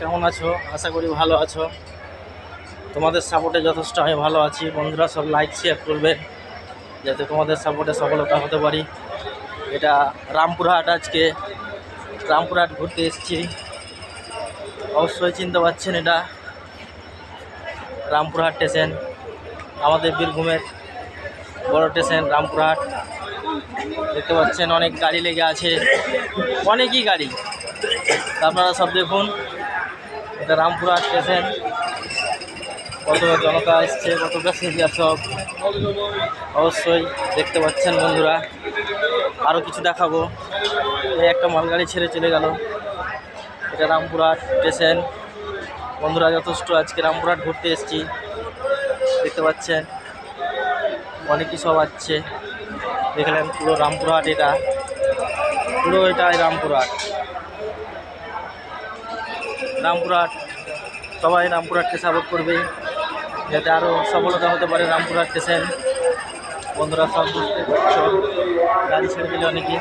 কেমন আছো? আশা করি ভালো আছো। তোমাদের সাপোর্টে যথেষ্ট আমি ভালো আছি। বন্ধুরা সব লাইক শেয়ার করবে যাতে তোমাদের সাপোর্টে সফলতা হতে পারি। এটা রামপুরহাট আজকে। রামপুরহাট ঘুরতে এসেছি। অবশ্যই চিনতে পারছেন এটা। রামপুরহাট স্টেশন। আমাদের বীরভূমের বড় স্টেশন রামপুরহাট। দেখতে পাচ্ছেন অনেক গাড়ি লেগে আছে। অনেকই গাড়ি। আপনারা সব দেখুন। এটা রামপুরহাট স্টেশন। কত জনতা এসছে কত প্যাসেঞ্জার সব, অবশ্যই দেখতে পাচ্ছেন বন্ধুরা। আরও কিছু দেখাবো। এই একটা মালগাড়ি ছেড়ে চলে গেল। এটা রামপুরহাট স্টেশন। বন্ধুরা, যথেষ্ট আজকে রামপুরহাট ঘুরতে এসেছি। দেখতে পাচ্ছেন, অনেকই সব আসছে। দেখলেন পুরো রামপুরহাট এটা। পুরো এটাই রামপুরহাট। রামপুরহাট। সবাই রামপুরহাটকে সাপোর্ট করবে। যাতে আরও সফলতা হতে পারে রামপুরহাট স্টেশন বন্ধুরা সব গাড়ি ছেড়ে দিলে অনেকে